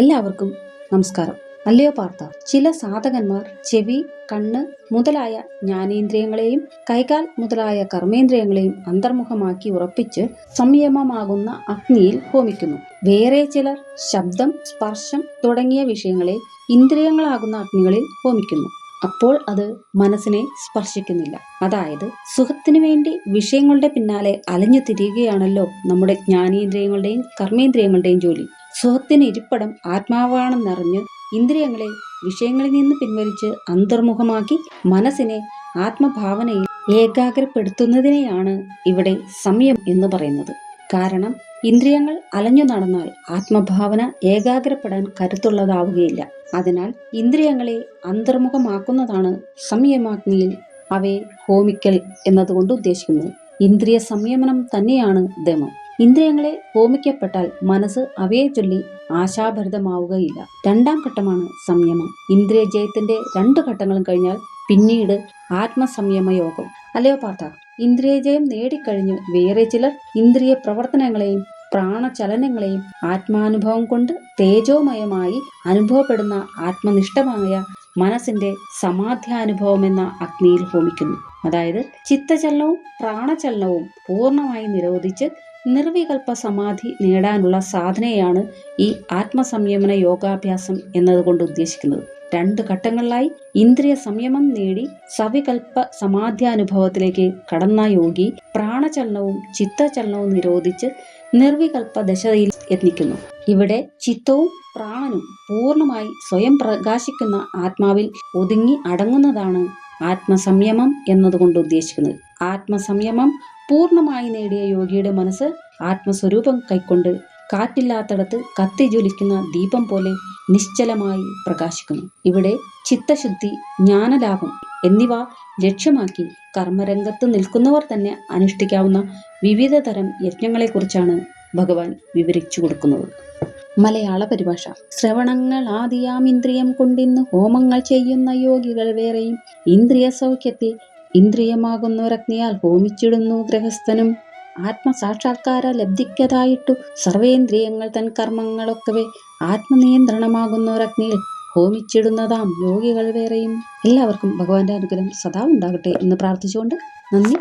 എല്ലാവർക്കും നമസ്കാരം. അല്ലയോ പാർത്ത ചില സാധകന്മാർ ചെവി കണ്ണ് മുതലായ ജ്ഞാനേന്ദ്രിയങ്ങളെയും കൈകാൽ മുതലായ കർമ്മേന്ദ്രിയങ്ങളെയും അന്തർമുഖമാക്കി ഉറപ്പിച്ച് സംയമമാകുന്ന അഗ്നിയിൽ ഹോമിക്കുന്നു. വേറെ ചിലർ ശബ്ദം സ്പർശം തുടങ്ങിയ വിഷയങ്ങളെ ഇന്ദ്രിയങ്ങളാകുന്ന അഗ്നികളിൽ ഹോമിക്കുന്നു. അപ്പോൾ അത് മനസ്സിനെ സ്പർശിക്കുന്നില്ല. അതായത് സുഖത്തിനു വേണ്ടി വിഷയങ്ങളുടെ പിന്നാലെ അലഞ്ഞു തിരിയുകയാണല്ലോ നമ്മുടെ ജ്ഞാനേന്ദ്രിയങ്ങളുടെയും കർമ്മേന്ദ്രിയങ്ങളുടെയും ജോലി. സുഖത്തിന് ഇരിപ്പിടം ആത്മാവാണെന്നറിഞ്ഞ് ഇന്ദ്രിയങ്ങളെ വിഷയങ്ങളിൽ നിന്ന് പിൻവലിച്ച് അന്തർമുഖമാക്കി മനസ്സിനെ ആത്മഭാവനയിൽ ഏകാഗ്രപ്പെടുത്തുന്നതിനെയാണ് ഇവിടെ സംയം എന്ന് പറയുന്നത്. കാരണം ഇന്ദ്രിയങ്ങൾ അലഞ്ഞു നടന്നാൽ ആത്മഭാവന ഏകാഗ്രപ്പെടാൻ കരുത്തുള്ളതാവുകയില്ല. അതിനാൽ ഇന്ദ്രിയങ്ങളെ അന്തർമുഖമാക്കുന്നതാണ് സംയമാഗ്നിയിൽ അവയെ ഹോമിക്കൽ എന്നതുകൊണ്ട് ഉദ്ദേശിക്കുന്നത്. ഇന്ദ്രിയ സംയമനം തന്നെയാണ് ദമം ഇന്ദ്രിയങ്ങളെ ഹോമിക്കപ്പെട്ടാൽ മനസ്സ് അവയെ ചൊല്ലി ആശാഭരിതമാവുകയില്ല. രണ്ടാം ഘട്ടമാണ് സംയമം. ഇന്ദ്രിയ ജയത്തിന്റെ രണ്ട് ഘട്ടങ്ങളും കഴിഞ്ഞാൽ പിന്നീട് ആത്മസംയമ യോഗം അല്ലയോ പാർത്ഥ? ഇന്ദ്രിയജയം നേടിക്കഴിഞ്ഞ് വേറെ ചിലർ ഇന്ദ്രിയ പ്രവർത്തനങ്ങളെയും പ്രാണചലനങ്ങളെയും ആത്മാനുഭവം കൊണ്ട് തേജോമയമായി അനുഭവപ്പെടുന്ന ആത്മനിഷ്ഠമായ മനസ്സിന്റെ സമാധ്യാനുഭവം എന്ന അഗ്നിയിൽ ഹോമിക്കുന്നു. അതായത് ചിത്തചലനവും പ്രാണചലനവും പൂർണമായി നിരോധിച്ച് നിർവികൽപ്പ സമാധി നേടാനുള്ള സാധനയാണ് ഈ ആത്മസംയമന യോഗാഭ്യാസം എന്നതുകൊണ്ട് ഉദ്ദേശിക്കുന്നത്. രണ്ട് ഘട്ടങ്ങളിലായി ഇന്ദ്രിയ സംയമം നേടി സവികൽപ്പ സമാധ്യാനുഭവത്തിലേക്ക് കടന്ന യോഗി പ്രാണചലനവും ചിത്തചലനവും നിരോധിച്ച് നിർവികൽപ്പ ദശയിൽ എത്തിക്കുന്നു ഇവിടെ ചിത്തവും പ്രാണനും പൂർണമായി സ്വയം പ്രകാശിക്കുന്ന ആത്മാവിൽ ഒതുങ്ങി അടങ്ങുന്നതാണ് ആത്മസംയമം എന്നതുകൊണ്ട് ഉദ്ദേശിക്കുന്നത്. ആത്മസംയമം പൂർണമായി നേടിയ യോഗിയുടെ മനസ്സ് ആത്മസ്വരൂപം കൈക്കൊണ്ട് കാറ്റില്ലാത്തടത്ത് കത്തിജ്വലിക്കുന്ന ദീപം പോലെ നിശ്ചലമായി പ്രകാശിക്കുന്നു. ഇവിടെ ചിത്തശുദ്ധി ജ്ഞാനലാഭം എന്നിവ ലക്ഷ്യമാക്കി കർമ്മരംഗത്ത് നിൽക്കുന്നവർ തന്നെ അനുഷ്ഠിക്കാവുന്ന വിവിധ തരം യജ്ഞങ്ങളെക്കുറിച്ചാണ് ഭഗവാൻ വിവരിച്ചു കൊടുക്കുന്നത്. മലയാള പരിഭാഷ. ശ്രവണങ്ങൾ ആദിയാം ഇന്ദ്രിയം കൊണ്ടിന്ന് ഹോമങ്ങൾ ചെയ്യുന്ന യോഗികൾ വേറെയും. ഇന്ദ്രിയ സൗഖ്യത്തെ ഇന്ദ്രിയമാകുന്നൊരഗ്നിയാൽ ഹോമിച്ചിടുന്നു ഗ്രഹസ്ഥനും ആത്മസാക്ഷാത്കാര ലബ്ധിക്കതായിട്ടു സർവേന്ദ്രിയങ്ങൾ തൻ കർമ്മങ്ങളൊക്കെ ആത്മനിയന്ത്രണമാകുന്നു രജ്ഞയിൽ ഹോമിച്ചിടുന്നതാം യോഗികൾ വേറെയും. എല്ലാവർക്കും ഭഗവാന്റെ അനുഗ്രഹം സദാ ഉണ്ടാകട്ടെ എന്ന് പ്രാർത്ഥിച്ചുകൊണ്ട് നന്ദി